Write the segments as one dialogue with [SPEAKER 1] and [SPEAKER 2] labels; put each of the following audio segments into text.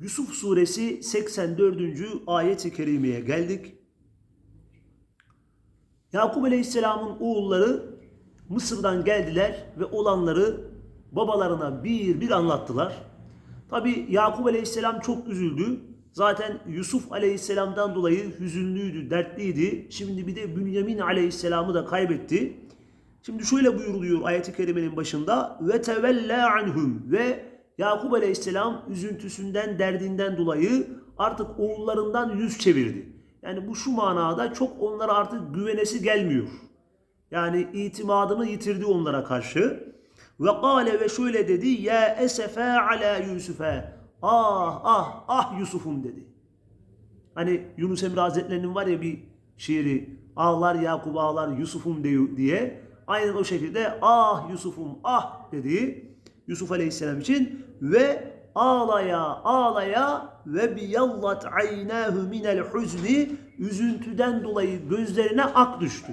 [SPEAKER 1] Yusuf suresi 84. ayet-i kerimeye geldik. Yakup Aleyhisselam'ın oğulları Mısır'dan geldiler ve olanları babalarına bir bir anlattılar. Tabi Yakup Aleyhisselam çok üzüldü. Zaten Yusuf Aleyhisselam'dan dolayı hüzünlüydü, dertliydi. Şimdi bir de Bünyamin Aleyhisselam'ı da kaybetti. Şimdi şöyle buyuruluyor ayet-i kerimenin başında ve tevella anhum ve Yakup Aleyhisselam üzüntüsünden, derdinden dolayı artık oğullarından yüz çevirdi. Yani bu şu manada çok onlara artık güvenesi gelmiyor. Yani itimadını yitirdi onlara karşı. Ve kâle ve şöyle dedi ya esefe ala Yusuf'e ah ah ah Yusuf'um dedi. Hani Yunus Emre Hazretleri'nin var ya bir şiiri ağlar Yakup ağlar Yusuf'um diye. Aynen o şekilde ah Yusuf'um ah dedi Yusuf Aleyhisselam için ve ağlaya ağlaya ve biyallat aynahu minel huzni üzüntüden dolayı gözlerine ak düştü.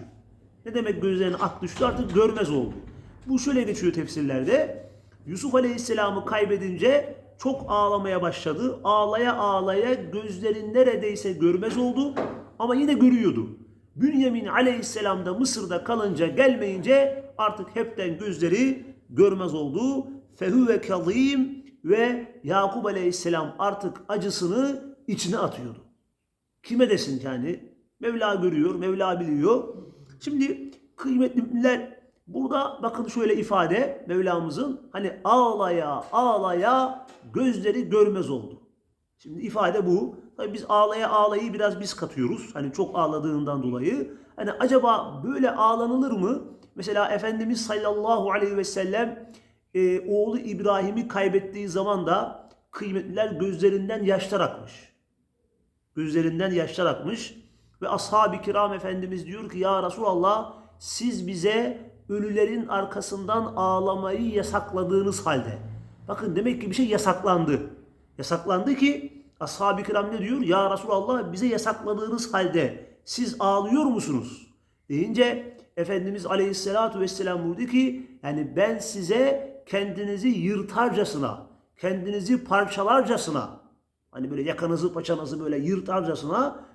[SPEAKER 1] Ne demek gözlerine ak düştü? Artık görmez oldu. Bu şöyle geçiyor tefsirlerde. Yusuf Aleyhisselam'ı kaybedince çok ağlamaya başladı. Ağlaya ağlaya gözlerin neredeyse görmez oldu ama yine görüyordu. Bünyamin Aleyhisselam da Mısır'da kalınca gelmeyince artık hepten gözleri görmez oldu. Fehüve kazim ve Yakup Aleyhisselam artık acısını içine atıyordu. Kime desin yani? Mevla görüyor, Mevla biliyor. Şimdi kıymetli müminler burada bakın şöyle ifade Mevlamızın hani ağlaya ağlaya gözleri görmez oldu. Şimdi ifade bu. Tabii biz ağlaya ağlayı biraz biz katıyoruz. Hani çok ağladığından dolayı. Hani acaba böyle ağlanılır mı? Mesela Efendimiz sallallahu aleyhi ve sellem e, oğlu İbrahim'i kaybettiği zaman da kıymetliler gözlerinden yaşlar akmış. Gözlerinden yaşlar akmış. Ve ashab-ı kiram Efendimiz diyor ki ya Resulallah siz bize ölülerin arkasından ağlamayı yasakladığınız halde. Bakın demek ki bir şey yasaklandı. Yasaklandı ki ashab-ı kiram ne diyor? Ya Resulallah bize yasakladığınız halde siz ağlıyor musunuz? Deyince Efendimiz Aleyhisselatü Vesselam buyurdu ki yani ben size kendinizi yırtarcasına, kendinizi parçalarcasına hani böyle yakanızı paçanızı böyle yırtarcasına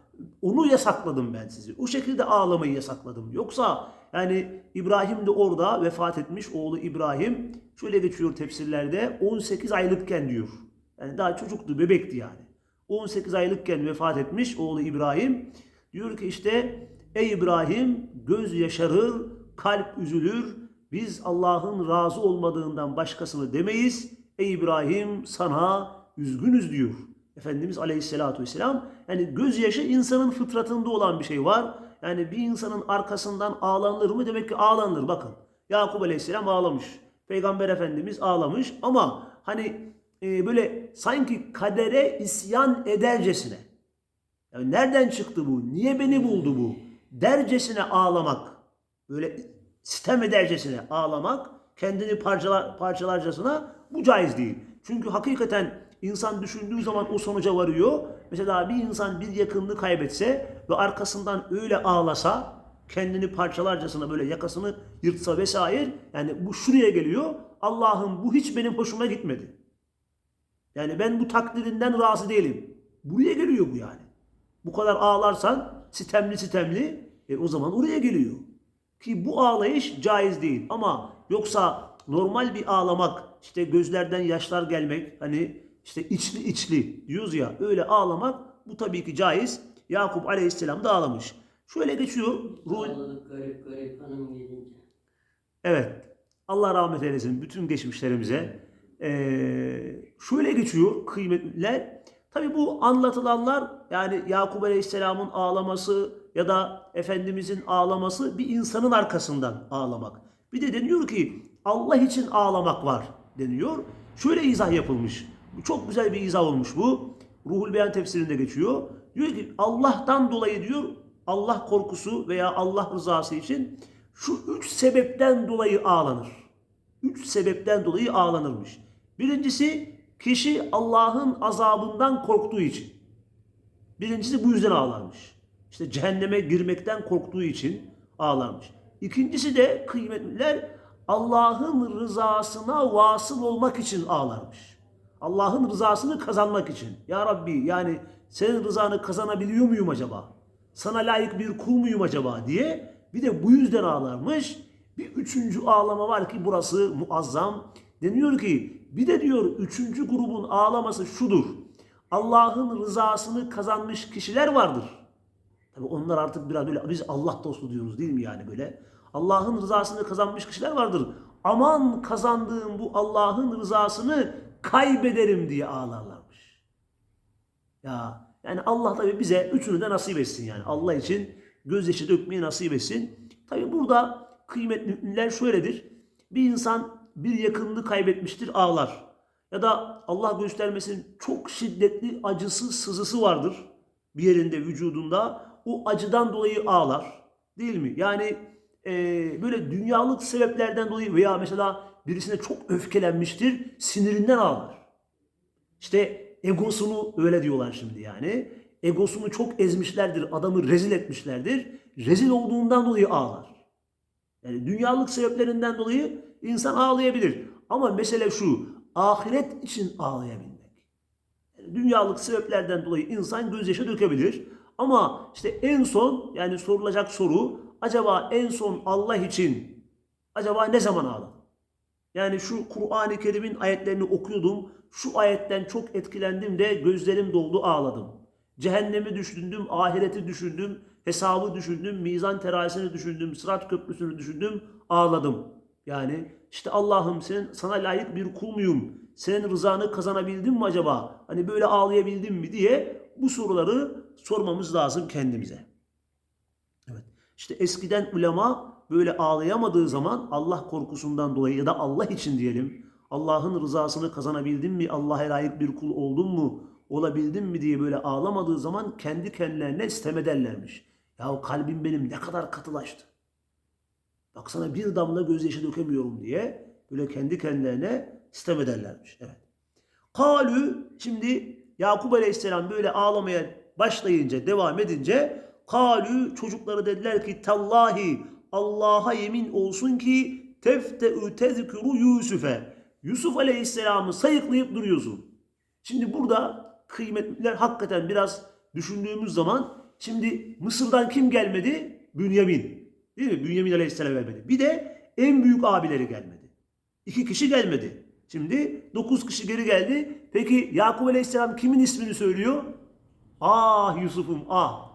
[SPEAKER 1] onu yasakladım ben sizi. O şekilde ağlamayı yasakladım. Yoksa yani İbrahim de orada vefat etmiş oğlu İbrahim şöyle geçiyor tefsirlerde 18 aylıkken diyor. Yani daha çocuktu, bebekti yani. 18 aylıkken vefat etmiş oğlu İbrahim. Diyor ki işte ey İbrahim göz yaşarır, kalp üzülür. Biz Allah'ın razı olmadığından başkasını demeyiz. Ey İbrahim sana üzgünüz diyor. Efendimiz Aleyhisselatü Vesselam yani gözyaşı insanın fıtratında olan bir şey var. Yani bir insanın arkasından ağlanır mı? Demek ki ağlanır. Bakın Yakup Aleyhisselam ağlamış. Peygamber Efendimiz ağlamış ama hani e, böyle sanki kadere isyan edercesine. Yani nereden çıktı bu? Niye beni buldu bu? Dercesine ağlamak. Böyle sitem edercesine ağlamak, kendini parçalar, parçalarcasına bu caiz değil. Çünkü hakikaten insan düşündüğü zaman o sonuca varıyor. Mesela bir insan bir yakınını kaybetse ve arkasından öyle ağlasa, kendini parçalarcasına böyle yakasını yırtsa vesaire yani bu şuraya geliyor. Allah'ım bu hiç benim hoşuma gitmedi. Yani ben bu takdirinden razı değilim. Buraya geliyor bu yani. Bu kadar ağlarsan sitemli sitemli e, o zaman oraya geliyor. Ki bu ağlayış caiz değil. Ama yoksa normal bir ağlamak işte gözlerden yaşlar gelmek hani işte içli içli diyoruz ya öyle ağlamak bu tabii ki caiz. Yakup Aleyhisselam da ağlamış. Şöyle geçiyor. Ruh...
[SPEAKER 2] Garip garip hanım gelince.
[SPEAKER 1] Evet. Allah rahmet eylesin bütün geçmişlerimize. Ee, şöyle geçiyor kıymetliler. Tabi bu anlatılanlar yani Yakup Aleyhisselam'ın ağlaması ya da Efendimizin ağlaması bir insanın arkasından ağlamak. Bir de deniyor ki Allah için ağlamak var deniyor. Şöyle izah yapılmış. Çok güzel bir izah olmuş bu. Ruhul Beyan tefsirinde geçiyor. Diyor ki Allah'tan dolayı diyor Allah korkusu veya Allah rızası için şu üç sebepten dolayı ağlanır. Üç sebepten dolayı ağlanırmış. Birincisi kişi Allah'ın azabından korktuğu için. Birincisi bu yüzden ağlarmış. İşte cehenneme girmekten korktuğu için ağlarmış. İkincisi de kıymetliler Allah'ın rızasına vasıl olmak için ağlarmış. Allah'ın rızasını kazanmak için. Ya Rabbi yani senin rızanı kazanabiliyor muyum acaba? Sana layık bir kul muyum acaba diye bir de bu yüzden ağlarmış. Bir üçüncü ağlama var ki burası muazzam. Deniyor ki bir de diyor üçüncü grubun ağlaması şudur. Allah'ın rızasını kazanmış kişiler vardır. Tabi onlar artık biraz böyle biz Allah dostu diyoruz değil mi yani böyle? Allah'ın rızasını kazanmış kişiler vardır. Aman kazandığım bu Allah'ın rızasını kaybederim diye ağlarlarmış. Ya yani Allah tabi bize üçünü de nasip etsin yani. Allah için gözyaşı dökmeyi nasip etsin. Tabi burada kıymetli müminler şöyledir. Bir insan bir yakınını kaybetmiştir ağlar. Ya da Allah göstermesin çok şiddetli acısı sızısı vardır bir yerinde vücudunda. O acıdan dolayı ağlar. Değil mi? Yani e, böyle dünyalık sebeplerden dolayı veya mesela birisine çok öfkelenmiştir sinirinden ağlar. İşte egosunu öyle diyorlar şimdi yani. Egosunu çok ezmişlerdir, adamı rezil etmişlerdir. Rezil olduğundan dolayı ağlar. Yani dünyalık sebeplerinden dolayı insan ağlayabilir. Ama mesele şu, ahiret için ağlayabilmek. Yani dünyalık sebeplerden dolayı insan gözyaşı dökebilir. Ama işte en son yani sorulacak soru acaba en son Allah için acaba ne zaman ağladın? Yani şu Kur'an-ı Kerim'in ayetlerini okuyordum. Şu ayetten çok etkilendim de gözlerim doldu ağladım. Cehennemi düşündüm, ahireti düşündüm, hesabı düşündüm, mizan terazisini düşündüm, sırat köprüsünü düşündüm, ağladım. Yani işte Allah'ım sen sana layık bir kul muyum? Senin rızanı kazanabildim mi acaba? Hani böyle ağlayabildim mi diye bu soruları sormamız lazım kendimize. Evet. İşte eskiden ulema böyle ağlayamadığı zaman Allah korkusundan dolayı ya da Allah için diyelim Allah'ın rızasını kazanabildim mi? Allah'a layık bir kul oldum mu? Olabildim mi diye böyle ağlamadığı zaman kendi kendilerine sitem ederlermiş. Ya kalbim benim ne kadar katılaştı. Baksana bir damla gözyaşı dökemiyorum diye böyle kendi kendilerine sitem ederlermiş. Evet. Kalü şimdi Yakup Aleyhisselam böyle ağlamaya başlayınca devam edince kalü çocukları dediler ki tallahi Allah'a yemin olsun ki tefte'ü tezkuru Yusuf'e. Yusuf Aleyhisselam'ı sayıklayıp duruyorsun. Şimdi burada kıymetliler hakikaten biraz düşündüğümüz zaman şimdi Mısır'dan kim gelmedi? Bünyamin. Değil mi? Bünyamin Aleyhisselam gelmedi. Bir de en büyük abileri gelmedi. İki kişi gelmedi. Şimdi dokuz kişi geri geldi. Peki Yakup Aleyhisselam kimin ismini söylüyor? Ah Yusuf'um ah.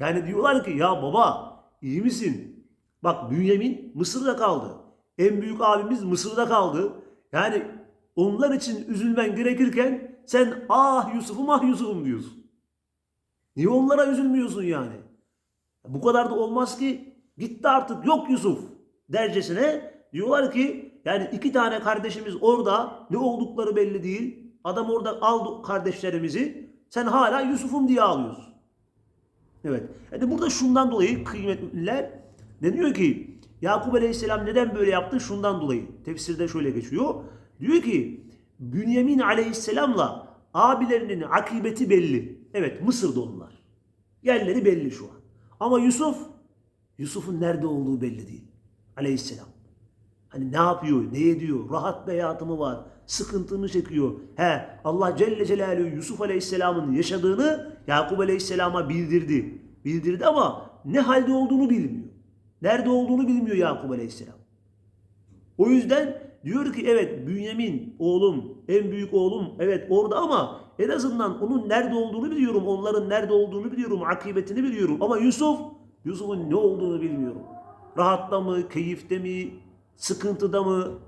[SPEAKER 1] Yani diyorlar ki ya baba iyi misin? Bak Bünyamin Mısır'da kaldı. En büyük abimiz Mısır'da kaldı. Yani onlar için üzülmen gerekirken sen ah Yusuf'um ah Yusuf'um diyorsun. Niye onlara üzülmüyorsun yani? Bu kadar da olmaz ki gitti artık yok Yusuf dercesine diyorlar ki yani iki tane kardeşimiz orada ne oldukları belli değil. Adam orada aldı kardeşlerimizi sen hala Yusuf'um diye ağlıyorsun. Evet. Yani burada şundan dolayı kıymetliler deniyor ki Yakup Aleyhisselam neden böyle yaptı? Şundan dolayı. Tefsirde şöyle geçiyor. Diyor ki Bünyamin Aleyhisselam'la abilerinin akıbeti belli. Evet Mısır'da onlar. Yerleri belli şu an. Ama Yusuf, Yusuf'un nerede olduğu belli değil. Aleyhisselam. Hani ne yapıyor, ne ediyor, rahat bir hayatı mı var, sıkıntını çekiyor. He Allah Celle Celaluhu Yusuf Aleyhisselam'ın yaşadığını Yakup Aleyhisselam'a bildirdi. Bildirdi ama ne halde olduğunu bilmiyor. Nerede olduğunu bilmiyor Yakup Aleyhisselam. O yüzden diyor ki evet Bünyamin oğlum, en büyük oğlum evet orada ama en azından onun nerede olduğunu biliyorum. Onların nerede olduğunu biliyorum. Akıbetini biliyorum. Ama Yusuf, Yusuf'un ne olduğunu bilmiyorum. Rahatta mı, keyifte mi, sıkıntıda mı?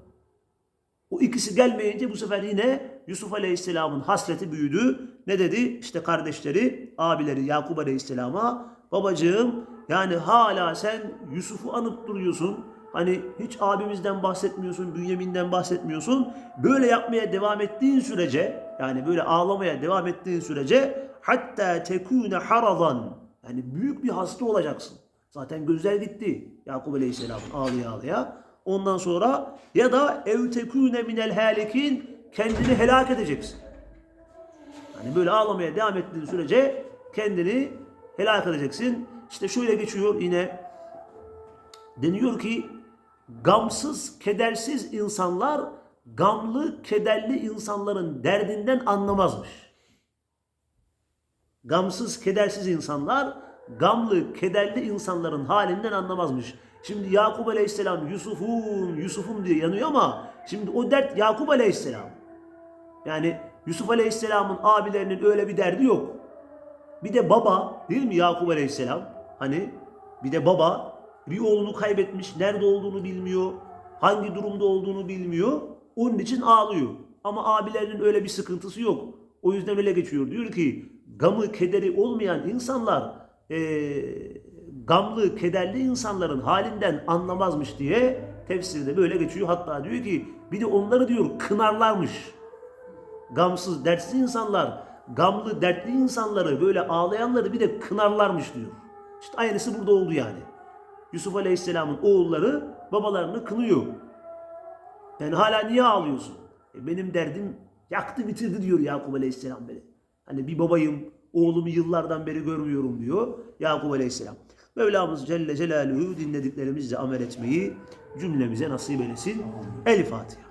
[SPEAKER 1] O ikisi gelmeyince bu sefer yine Yusuf Aleyhisselam'ın hasreti büyüdü. Ne dedi? İşte kardeşleri, abileri Yakup Aleyhisselam'a babacığım yani hala sen Yusuf'u anıp duruyorsun. Hani hiç abimizden bahsetmiyorsun, Bünyamin'den bahsetmiyorsun. Böyle yapmaya devam ettiğin sürece yani böyle ağlamaya devam ettiğin sürece hatta tekune haradan yani büyük bir hasta olacaksın. Zaten gözler gitti Yakup Aleyhisselam'ın ağlaya ağlaya. Ondan sonra ya da ev tekune minel halikin kendini helak edeceksin. Yani böyle ağlamaya devam ettiğin sürece kendini helak edeceksin. İşte şöyle geçiyor yine deniyor ki gamsız, kedersiz insanlar gamlı, kederli insanların derdinden anlamazmış. Gamsız, kedersiz insanlar gamlı, kederli insanların halinden anlamazmış. Şimdi Yakup Aleyhisselam Yusuf'un, Yusuf'um diye yanıyor ama şimdi o dert Yakup Aleyhisselam. Yani Yusuf Aleyhisselam'ın abilerinin öyle bir derdi yok. Bir de baba değil mi Yakup Aleyhisselam? Hani bir de baba bir oğlunu kaybetmiş, nerede olduğunu bilmiyor, hangi durumda olduğunu bilmiyor. Onun için ağlıyor. Ama abilerinin öyle bir sıkıntısı yok. O yüzden öyle geçiyor. Diyor ki gamı, kederi olmayan insanlar eee, gamlı, kederli insanların halinden anlamazmış diye tefsirde böyle geçiyor. Hatta diyor ki bir de onları diyor kınarlarmış gamsız, dertsiz insanlar, gamlı, dertli insanları, böyle ağlayanları bir de kınarlarmış diyor. İşte aynısı burada oldu yani. Yusuf Aleyhisselam'ın oğulları babalarını kınıyor. Yani hala niye ağlıyorsun? E benim derdim yaktı bitirdi diyor Yakup Aleyhisselam beni. Hani bir babayım, oğlumu yıllardan beri görmüyorum diyor Yakup Aleyhisselam. Mevlamız Celle Celaluhu dinlediklerimizle amel etmeyi cümlemize nasip eylesin. El Fatiha.